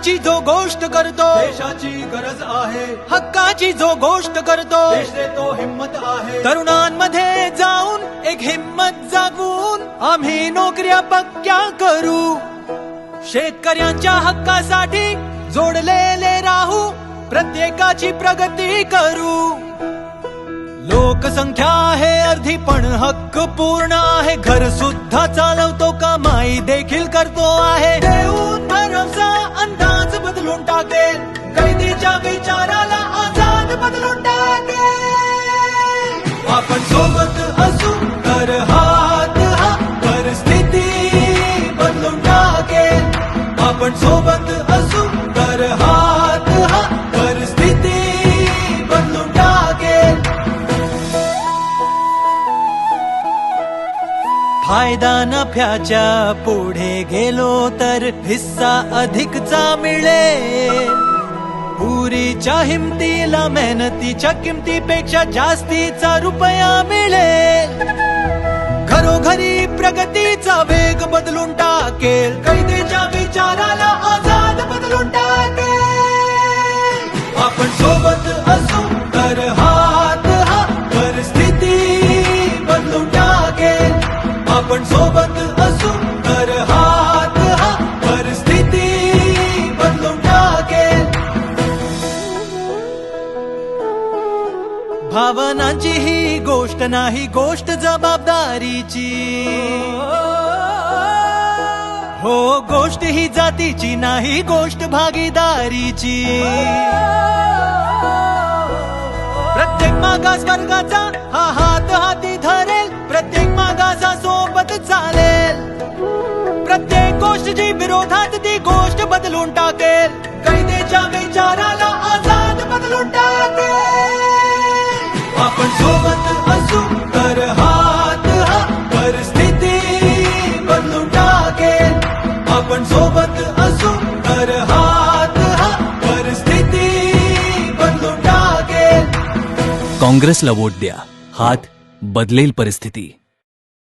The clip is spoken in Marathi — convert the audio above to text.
हक्काची जो गोष्ट करतो देशाची गरज आहे. हक्काची जो गोष्ट करतो देश देतो हिंमत आहे. तरुणांमध्ये जाऊन एक हिंमत जागवून आम्ही नोकऱ्या पक्क्या करू. शेतकऱ्यांच्या हक्कासाठी जोडलेले राहू प्रत्येकाची प्रगती करू. लोकसंख्या आहे अर्धी पण हक्क पूर्ण आहे. घर सुद्धा चालवतो कमाई देखील करतो आहे. देऊन भरवसा अंदाज बदलून टाकेल कैदीच्या विचाराला आजाद बदलून टाकेल आपण सोबत असू तर हात हा परिस्थिती बदलून टाकेल आपण सोबत फायदा नफ्याच्या पुढे गेलो तर हिस्सा अधिकचा मिळेल पुरीच्या हिमतीला मेहनतीच्या किमतीपेक्षा जास्तीचा रुपया मिळेल घरोघरी प्रगतीचा वेग बदलून टाकेल आपण सोबत असून कर हात हा परिस्थिती बदलून टाकेल. भावनांची ही गोष्ट नाही गोष्ट जबाबदारीची. हो गोष्ट ही जातीची नाही गोष्ट भागीदारीची. प्रत्येक मागास वर्गाचा हा हा प्रत्येक गोष्ट जी विरोधात ती गोष्ट बदलून टाकेल विचाराला बदलून आपण सोबत असू तर हात हा परिस्थिती बदलून आपण सोबत असू तर हात हा परिस्थिती बदलून काँग्रेसला वोट द्या. हात बदलेल परिस्थिती.